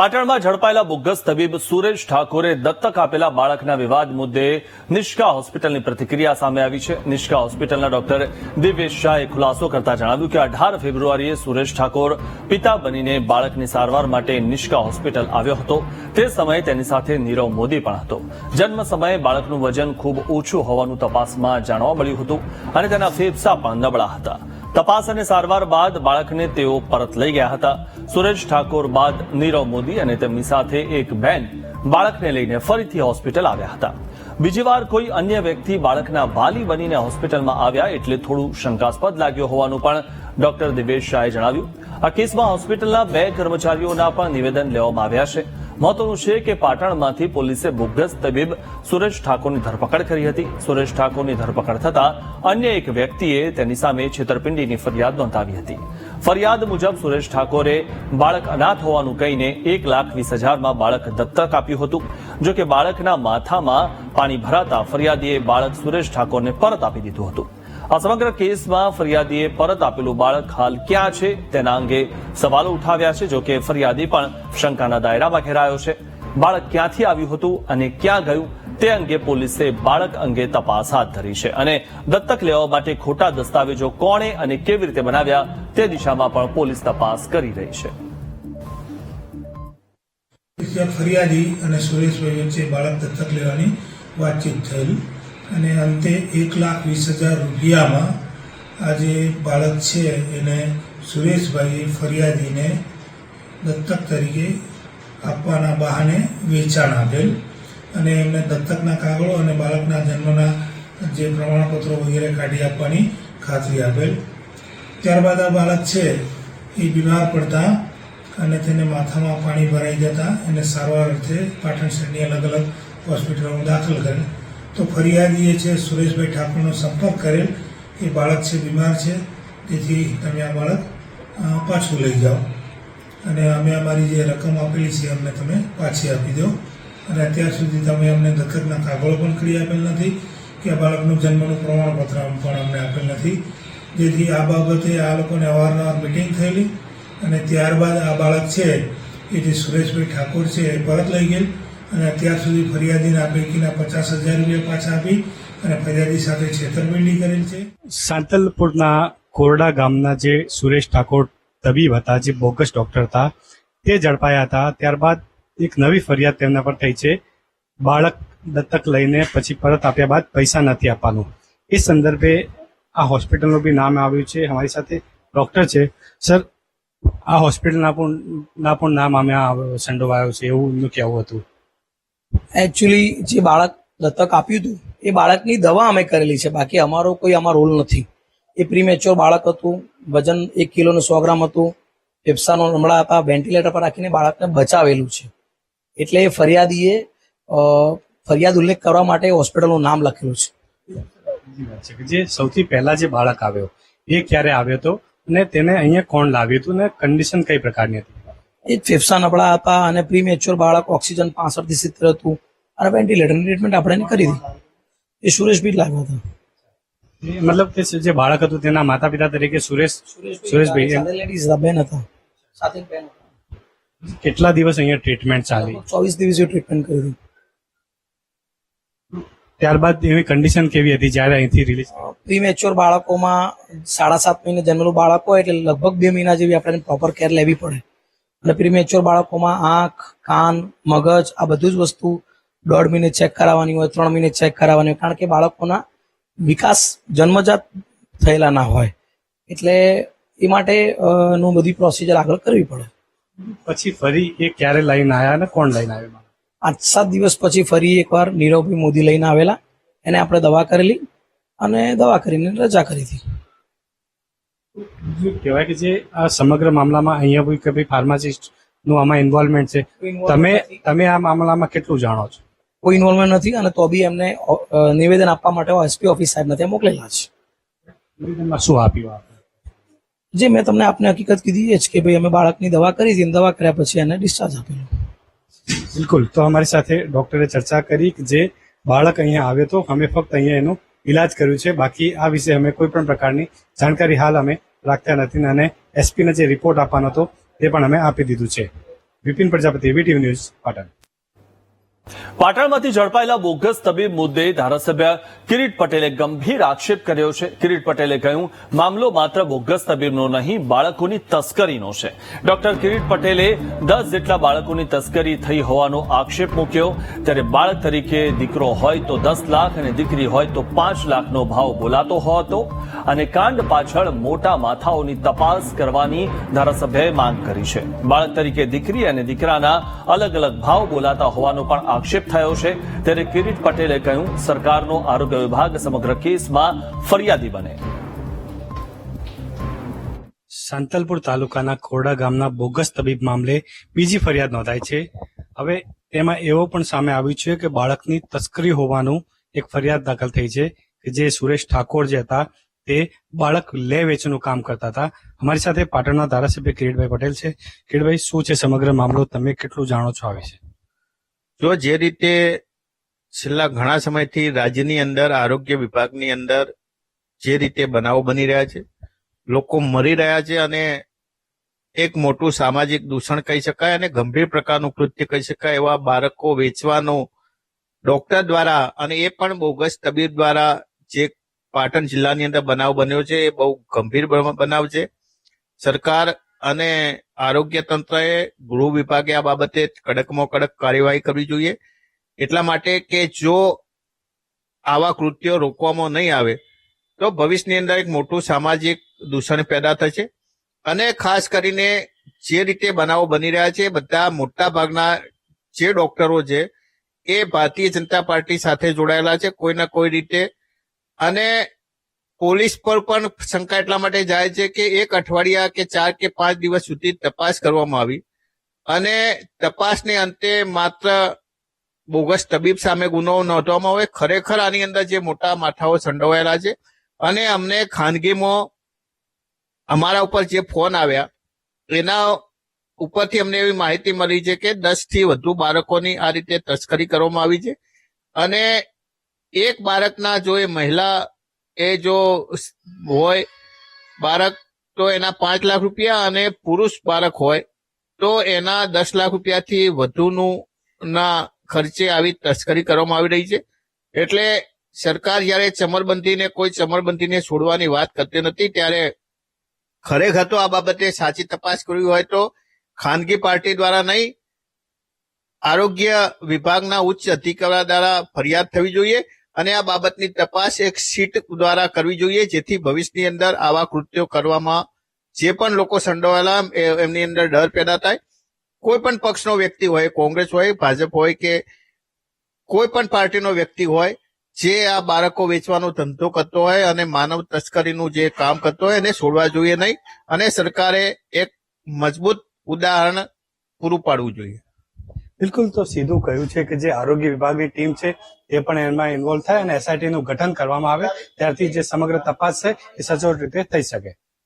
પાટણમાં ઝડપાયેલા બોગસ તબીબ સુરેશ ઠાકોરે દત્તક આપેલા બાળકના વિવાદ મુદ્દે નિષ્કા હોસ્પિટલની પ્રતિક્રિયા સામે આવી છે. નિષ્કા હોસ્પિટલના ડોક્ટર દિવ્યેશ શાહે ખુલાસો કરતા જણાવ્યું કે અઢાર ફેબ્રુઆરીએ સુરેશ ઠાકોર પિતા બનીને બાળકની સારવાર માટે નિષ્કા હોસ્પિટલ આવ્યો હતો. તે સમયે તેની સાથે નીરવ મોદી પણ હતો. જન્મ સમયે બાળકનું વજન ખૂબ ઓછું હોવાનું તપાસમાં જાણવા મળ્યું હતું અને તેના ફેફસા પણ નબળા હતા. તપાસ અને સારવાર બાદ બાળકને તેઓ પરત લઈ ગયા હતા. સુરેશ ઠાકોર બાદ નીરવ મોદી અને તેમની સાથે એક બેન બાળકને લઈને ફરીથી હોસ્પિટલ આવ્યા હતા. બીજી વાર કોઈ અન્ય વ્યક્તિ બાળકના વાલી બનીને હોસ્પિટલમાં આવ્યા એટલે થોડું શંકાસ્પદ લાગ્યો હોવાનું પણ ડોક્ટર દિવેશ શાહે જણાવ્યું. આ કેસમાં હોસ્પિટલના બે કર્મચારીઓના પણ નિવેદન લેવામાં આવ્યા છે. મહત્વનું છે કે પાટણમાંથી પોલીસે બોગસ તબીબ સુરેશ ઠાકોરની ધરપકડ કરી હતી. સુરેશ ઠાકોરની ધરપકડ થતા અન્ય એક વ્યક્તિએ તેની સામે છેતરપિંડીની ફરિયાદ નોંધાવી હતી. ફરિયાદ મુજબ સુરેશ ઠાકોરે બાળક અનાથ હોવાનું કહીને એક લાખ વીસ હજારમાં બાળક દત્તક આપ્યું હતું. જો કે બાળકના માથામાં પાણી ભરાતા ફરિયાદીએ બાળક સુરેશ ઠાકોરને પરત આપી દીધું હતું. આ સમગ્ર કેસમાં ફરિયાદીએ પરત આપેલું બાળક હાલ ક્યાં છે તેના અંગે સવાલો ઉઠાવ્યા છે, જોકે ફરિયાદી પણ શંકાના દાયરામાં ઘેરાયો છે. બાળક ક્યાંથી આવ્યું હતું અને ક્યાં ગયું તે અંગે પોલીસે બાળક અંગે તપાસ હાથ ધરી છે અને દત્તક લેવા માટે ખોટા દસ્તાવેજો કોણે અને કેવી રીતે બનાવ્યા તે દિશામાં પણ પોલીસ તપાસ કરી રહી છે. ફરિયાદી અને સુરેશભાઈ વચ્ચે બાળક દત્તક લેવાની વાતચીત થયેલ અને અંતે એક લાખ વીસ હજાર રૂપિયામાં આ જે બાળક છે એને સુરેશભાઈએ ફરિયાદીને દત્તક તરીકે આપવાના બહાને વેચાણ આપેલ. અને એમને દત્તકના કાગળો અને બાળકના જન્મના જે પ્રમાણપત્રો વગેરે કાઢી આપવાની ખાતરી આપેલ. ત્યારબાદ આ બાળક છે એ બીમાર પડતા અને તેને માથામાં પાણી ભરાઈ જતા એને સારવાર અર્થે પાટણ શહેરની અલગ અલગ હોસ્પિટલોમાં દાખલ કરેલ. તો ફરિયાદીએ છે સુરેશભાઈ ઠાકોરનો સંપર્ક કરેલ. એ બાળક છે, બીમાર છે. તેથી તમે આ બાળક પાછું લઈ જાઓ. અને અમે અમારી જે રકમ આપેલી છે, અમને તમે પાછી આપી દો. અને અત્યાર સુધી તમે અમને દત્તકના કાગળો પણ કરી આપેલ નથી, કે આ બાળકનું જન્મનું પ્રમાણપત્ર પણ અમને આપેલ નથી. જેથી આ બાબતે આ લોકોને અવારનવાર મિટિંગ થયેલી. અને ત્યારબાદ આ બાળક છે એ જે સુરેશભાઈ ઠાકોર છે, એ પરત લઈ ગયેલ. અને અત્યાર સુધી ફરિયાદીના પૈકીના પચાસ હજાર રૂપિયા પાછા આપી અને ફરિયાદી સાથે છેતરપિંડી કરેલ છે. સાંતલપુરના કોરડા ગામના જે સુરેશ ઠાકોર તબીબ હતા, જે બોગસ ડોક્ટર હતા, તે ઝડપાયા હતા. ત્યારબાદ એક નવી ફરિયાદ તેમના પર થઈ છે. બાળક દત્તક લઈને પછી પરત આપ્યા બાદ પૈસા નથી આપવાનું. એ સંદર્ભે આ હોસ્પિટલનું બી નામ આવ્યું છે. અમારી સાથે ડોક્ટર છે. સર, આ હોસ્પિટલના પણ ના પણ નામ અમે સંડોવાયો છે. એવું એમનું કહેવું હતું. એકચ્યુઅલી જે બાળક દત્તક આપ્યું હતું, એ બાળકની દવા અમે કરેલી છે. બાકી અમારો કોઈ આમાં રોલ નથી. એ પ્રીમેચ્યોર બાળક હતું, વજન એક કિલોનું સો ગ્રામ હતું. ફેફસાનો નમળા હતા વેન્ટિલેટર પર રાખીને બાળકને બચાવેલું છે. એટલે એ ફરિયાદીએ ફરિયાદ ઉલ્લેખ કરવા માટે હોસ્પિટલનું નામ લખેલું છે. જે સૌથી પહેલા જે બાળક આવ્યો, એ ક્યારે આવ્યો હતો અને તેને અહીંયા કોણ લાવ્યું હતું ને કન્ડિશન કઈ પ્રકારની હતી? એ ફેફસા નબળા હતા અને પ્રીમેચ્યોર બાળક ઓક્સિજન પાસઠથી સિત્તેર હતું. અને વેન્ટિલેટરની ટ્રીટમેન્ટ આપણે એને કરી દીધી. એ સુરેશ બી લાવ્યા હતા. મતલબ કે જે બાળક હતું તેના માતા પિતા તરીકે સુરેશ સુરેશભાઈ લેડીઝ હતા. બેન હતા. સાથે બેન કેટલા દિવસ અહીંયા ટ્રીટમેન્ટ ચાલી? ચોવીસ દિવસે ટ્રીટમેન્ટ કરી હતી. ત્યારબાદ એવી કન્ડિશન કેવી હતી જ્યારે અહીંથી રિલીઝ પ્રીમેચ્યોર બાળકોમાં સાડા સાત મહિને જન્મેલું બાળક હોય એટલે લગભગ બે મહિના જેવી આપણે પ્રોપર કેર લેવી પડે. અને પ્રીમેચ્યોર બાળકોમાં આંખ કાન મગજ આ બધું જ વસ્તુ દોઢ મહિને ચેક કરાવવાની હોય ત્રણ મહિને ચેક કરાવવાની હોય કારણ કે બાળકોના વિકાસ જન્મજાત થયેલા ના હોય. એટલે એ માટે નું બધી પ્રોસિજર આગળ કરવી પડે. પછી ફરી એ ક્યારે લઈને આવ્યા અને કોણ લઈને આવ્યા? આઠ સાત દિવસ પછી ફરી એકવાર નીરવભાઈ મોદી લઈને આવેલા. એને આપણે દવા કરેલી અને દવા કરીને રજા કરી હતી કહેવાય કે જે આ સમગ્ર મામલામાં અહીંયા કોઈ કે ભાઈ ફાર્માસિસ્ટનું આમાં ઇન્વોલ્વમેન્ટ છે. તમે તમે આ મામલામાં કેટલું જાણો છો? કોઈ ઇન્વોલ્વમેન્ટ નથી અને તો બી એમને નિવેદન આપવા માટે એસપી ઓફિસ સાહેબને ત્યાં મોકલેલા છે. નિવેદનમાં શું આપ્યું આપણે જે મેં તમને આપને હકીકત કીધી એ જ કે ભાઈ અમે બાળકની દવા કરી હતી દવા કર્યા પછી એને ડિસ્ચાર્જ આપેલું. બિલકુલ. તો અમારી સાથે ડોક્ટરે ચર્ચા કરી કે જે બાળક અહીંયા આવ્યો તો અમે ફક્ત અહીંયા એનું ઇલાજ કર્યું છે. બાકી આ વિશે અમે કોઈ પણ પ્રકારની જાણકારી હાલ અમે રાખતા નથી અને એસપીને જે રિપોર્ટ આપવાનો હતો તે પણ અમે આપી દીધું છે. Vipin Prajapati VTV news Patan. પાટણમાંથી ઝડપાયેલા બોગસ તબીબ મુદ્દે ધારાસભ્ય કિરીટ પટેલે ગંભીર આક્ષેપ કર્યો છે. કિરીટ પટેલે કહ્યું, મામલો માત્ર બોગસ તબીબનો નહીં, બાળકોની તસ્કરીનો છે. ડોક્ટર કિરીટ પટેલે દસ જેટલા બાળકોની તસ્કરી થઈ હોવાનો આક્ષેપ મૂક્યો. ત્યારે બાળક તરીકે દીકરો હોય તો દસ લાખ અને દીકરી હોય તો પાંચ લાખનો ભાવ બોલાતો હતો અને કાંડ પાછળ મોટા માથાઓની તપાસ કરવાની ધારાસભ્યએ માંગ કરી છે. બાળક તરીકે દીકરી અને દીકરાના અલગ અલગ ભાવ બોલાતા હોવાનો પણ આક્ષેપ થયો છે ત્યારે કિરીટ પટેલે કહ્યું, સરકારનો આરોગ્ય વિભાગ સમગ્ર કેસમાં ફરિયાદી બને. સાંતલપુર તાલુકાના ખોરડા ગામના બોગસ તબીબ મામલે બીજી ફરિયાદ નોંધાઈ છે. હવે તેમાં એવો પણ સામે આવ્યું છે કે બાળકની તસ્કરી હોવાનું એક ફરિયાદ દાખલ થઈ છે કે જે સુરેશ ઠાકોર જે હતા, તે બાળક લે વેચનું કામ કરતા હતા. અમારી સાથે પાટણના ધારાસભ્ય કિરીટભાઈ પટેલ છે. કિરીટભાઈ, શું છે સમગ્ર મામલો? તમે કેટલું જાણો છો આ વિશે? જો જે રીતે છેલ્લા ઘણા સમયથી રાજ્યની અંદર, આરોગ્ય વિભાગની અંદર જે રીતે બનાવો બની રહ્યા છે, લોકો મરી રહ્યા છે અને એક મોટું સામાજિક દૂષણ કહી શકાય અને ગંભીર પ્રકારનું કૃત્ય કહી શકાય એવા બાળકો વેચવાનો ડોક્ટર દ્વારા અને એ પણ બોગસ તબીબ દ્વારા જે પાટણ જિલ્લાની અંદર બનાવ બન્યો છે, એ બહુ ગંભીર બનાવ છે. સરકાર અને આરોગ્ય તંત્રએ ગૃહ વિભાગે આ બાબતે કડકમાં કડક કાર્યવાહી કરવી જોઈએ. એટલા માટે કે જો આવા કૃત્યો રોકવામાં નહીં આવે, તો ભવિષ્યની અંદર એક મોટું સામાજિક દૂષણ પેદા થશે. અને ખાસ કરીને જે રીતે બનાવો બની રહ્યા છે, બધા મોટા ભાગના જે ડોક્ટરો છે, એ ભારતીય જનતા પાર્ટી સાથે જોડાયેલા છે, કોઈના કોઈ રીતે. અને પોલીસ પર પણ શંકા એટલા માટે જાય છે કે એક અઠવાડિયા કે ચાર કે પાંચ દિવસ સુધી તપાસ કરવામાં આવી. અને તપાસને અંતે માત્ર બોગસ તબીબ સામે ગુનો નોંધવામાં આવે. ખરેખર આની અંદર જે મોટા માથાઓ સંડોવાયેલા છે. અને અમને ખાનગીમાં અમારા ઉપર જે ફોન આવ્યા, એના ઉપરથી અમને એવી માહિતી મળી છે કે દસથી વધુ બાળકોની આ રીતે તસ્કરી કરવામાં આવી છે. અને એક બાળકના જો એ મહિલા એ જો હોય, બાળક, તો એના પાંચ લાખ રૂપિયા અને પુરુષ બાળક હોય, તો એના દસ લાખ રૂપિયાથી વધુનું ના ખર્ચે આવી તસ્કરી કરવામાં આવી રહી છે. એટલે સરકાર જ્યારે ચમરબંધીને, કોઈ ચમરબંધીને છોડવાની વાત કરતી નથી, ત્યારે ખરેખર તો આ બાબતે સાચી તપાસ કરવી હોય તો ખાનગી પાર્ટી દ્વારા નહીં, આરોગ્ય વિભાગના ઉચ્ચ અધિકારી દ્વારા ફરિયાદ થવી જોઈએ. અને આ બાબતની તપાસ એક સીટ દ્વારા કરવી જોઈએ, જેથી ભવિષ્યની અંદર આવા કૃત્યો કરવામાં, જે પણ લોકો સંડોવાયેલા એમની અંદર ડર પેદા થાય. કોઈ પણ પક્ષનો વ્યક્તિ હોય, કોંગ્રેસ હોય, ભાજપ હોય કે કોઈ પણ પાર્ટીનો વ્યક્તિ હોય, જે આ બાળકો વેચવાનો ધંધો કરતો હોય અને માનવ તસ્કરીનું જે કામ કરતો હોય, એને છોડવા જોઈએ નહીં. અને સરકારે એક મજબૂત ઉદાહરણ પૂરું પાડવું જોઈએ. બિલકુલ તો સીધું કહ્યું છે કે જે આરોગ્ય વિભાગની ટીમ છે, એ પણ એમાં ઇન્વોલ્વ થાય અને એસઆઈટી નું ગઠન કરવામાં આવે. ત્યારથી જે સમગ્ર તપાસ છે, એ સચોટ રીતે થઈ શકે.